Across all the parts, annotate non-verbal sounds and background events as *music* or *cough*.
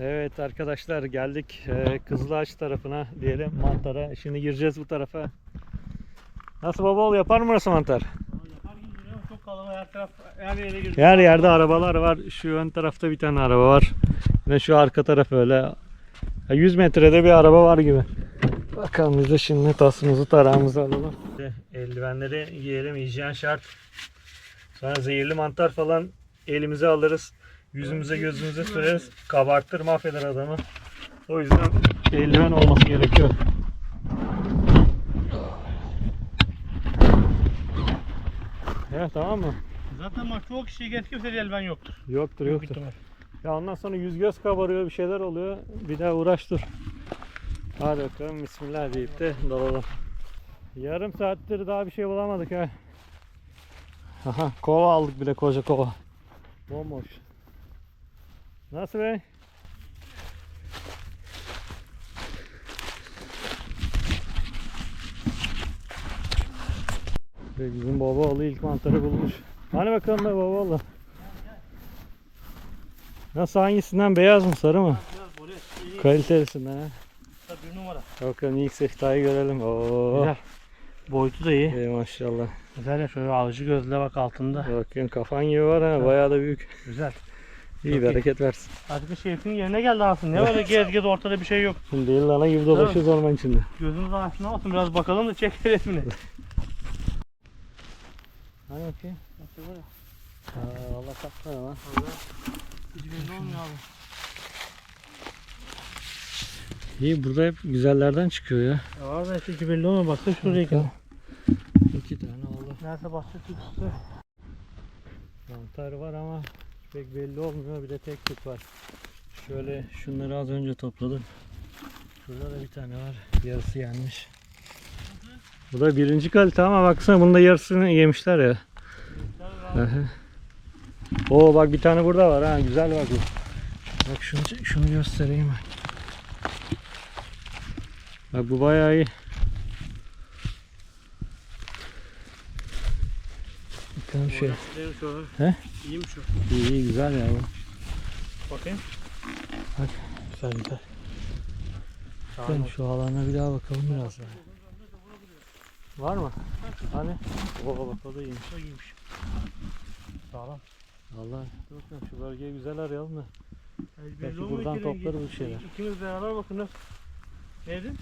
Evet arkadaşlar geldik e, Kızılağaç tarafına diyelim mantara. Şimdi gireceğiz bu tarafa. Nasıl baba ol yapar mı burası mantar? Yapar gibi duruyor ama çok kalabalık her taraf her yere girdi. Her yerde arabalar var. Şu ön tarafta bir tane araba var. Ve şu arka taraf öyle. Ya 100 metrede bir araba var gibi. Bakalım biz de şimdi tasımızı tarağımızı alalım. Eldivenleri giyelim. hijyen şart. Sonra zehirli mantar falan elimize alırız. Yüzümüze gözümüze süreriz. Kabartır mahveder adamı. O yüzden eldiven olması gerekiyor. Evet tamam mı? Zaten bak çoğu kişiye geç kimse eldiven yoktur. Yoktur yoktur. Ya ondan sonra yüz göz kabarıyor bir şeyler oluyor. Bir daha uğraş dur. Hadi bakalım bismillah deyip de dalalım. Yarım saattir daha bir şey bulamadık ha. Aha kova aldık bile koca kova. Bomboş. Nasıl be? Ve bizim babaoğlu ilk mantarı bulmuş. Hani bakalım be babaoğlu. Nasıl hangisinden beyaz mı sarı mı? İyi. Kalitelisinden ha. Bir numara. Bakalım ilk siftahı görelim. Oo. Güzel. Boyutu da iyi. Ey maşallah. Güzel ya şöyle alıcı gözle bak altında. Bakın kafan gibi var ha. Bayağı da büyük. Güzel. İyi bereket versin. Artık bir şerifin yerine geldi aslında. Ne böyle gez gez ortada bir şey yok. Şimdi değil lana gibi dolaşıyoruz orman içinde. Gözümüz aşina olsun biraz bakalım da çek *laughs* resmini. Hani bakayım. Nasıl böyle? Aa, Allah sakla lan. Hiç belli olmuyor abi. İyi burada hep güzellerden çıkıyor ya. Ya var da hiç belli olmuyor. Baksana şuraya kadar. İki tane oldu. Nerede bahçe tütsüsü? Mantar var ama pek belli olmuyor. Bir de tek tük var. Şöyle şunları az önce topladım. Şurada da bir tane var. Yarısı yenmiş. Bu da birinci kalite ama baksana bunda yarısını yemişler ya. Oo bak bir tane burada var ha güzel bak bu. Bak şunu şunu göstereyim bak. Bak bu bayağı iyi. Bakalım. Neymiş o? He? İyiymiş o. İyi iyi güzel ya bu. Bakayım. Bak. Güzel güzel. Bakalım şu alana bir daha bakalım biraz daha. Var mı? Hani? Oo bak o da iyiymiş. O iyiymiş. Sağlam. Vallahi dur bakalım şu bölgeyi güzel arayalım da. Belki Belki buradan toplarız bir şeyler. İkimiz beraber bakın nasıl. Neydi?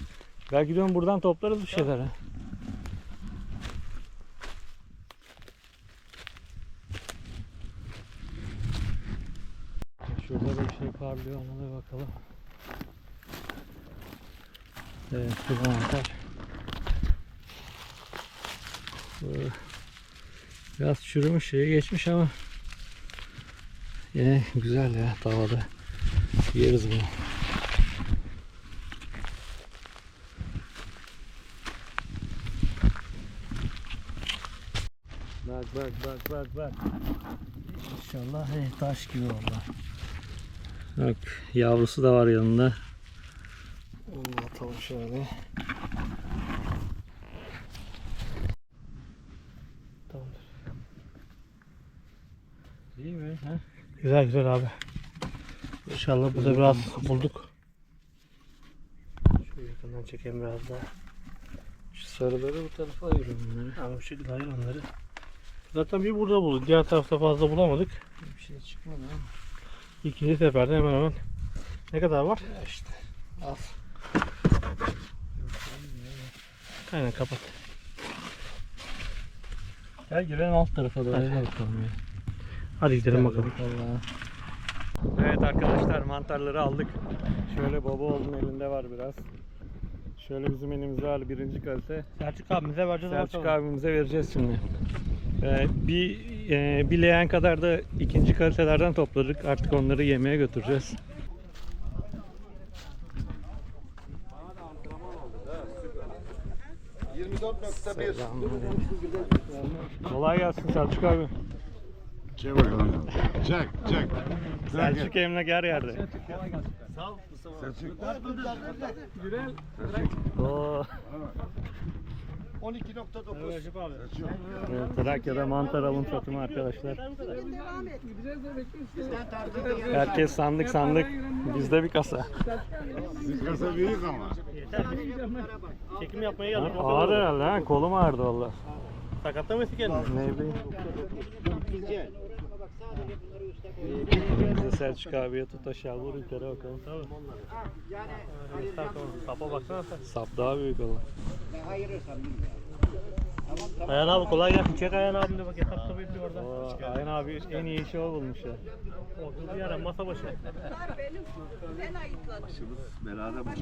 Belki diyorum buradan toplarız bir şeyler ha. Şurada da bir şey parlıyor ona da bakalım. Evet bu mantar. Biraz çürümüş şeye geçmiş ama yine güzel ya tavada yeriz bunu. Bak bak bak bak bak. İnşallah hey, taş gibi valla. Bak yavrusu da var yanında. Onu atalım şöyle. Tamamdır. İyi mi? Ha? Güzel güzel abi. İnşallah burada biraz bulduk. Şöyle yakından çekeyim biraz daha. Şu sarıları bu tarafa ayırın bunları. Ama bu şekilde hayır onları. Zaten bir burada bulduk. Diğer tarafta fazla bulamadık. Bir şey çıkmadı ama. İkinci seferde hemen hemen. Ne kadar var? İşte. Al. Aynen kapat. Gel girelim alt tarafa doğru Hadi. bakalım ya. Hadi gidelim bakalım. Evet arkadaşlar mantarları aldık. Şöyle baba oğlunun elinde var biraz. Şöyle bizim elimizde var birinci kalite. Selçuk abimize vereceğiz. Selçuk abimize vereceğiz şimdi. Ee, bir e, bir leğen kadar da ikinci kalitelerden topladık. Artık onları yemeğe götüreceğiz. Kolay gelsin Selçuk abi. Çek bakalım. Çek, çek. Selçuk emlak her yerde. Selçuk. Oo. 12.9. Recep abi. Evet, Trakya'da mantar alım satımı arkadaşlar. Herkes sandık sandık. Bizde bir kasa. Siz kasa büyük ama. Yeter. Çekim yapmaya geldik. Ağır herhalde ha. Kolum ağrıdı valla. Sakatlamasın kendini. Ne bileyim. Biz de Selçuk abiye tut aşağı vur yukarı bakalım. Sapa baksana sen. Sap daha büyük olan. Ayhan abi kolay gelsin. Çek Ayhan abim de bak yatak tabii yapıyor orada. Oo, Ayhan abi en iyi işi o bulmuş ya. Oturdu yere masa başı. benim. Ben ayıkladım. Beraber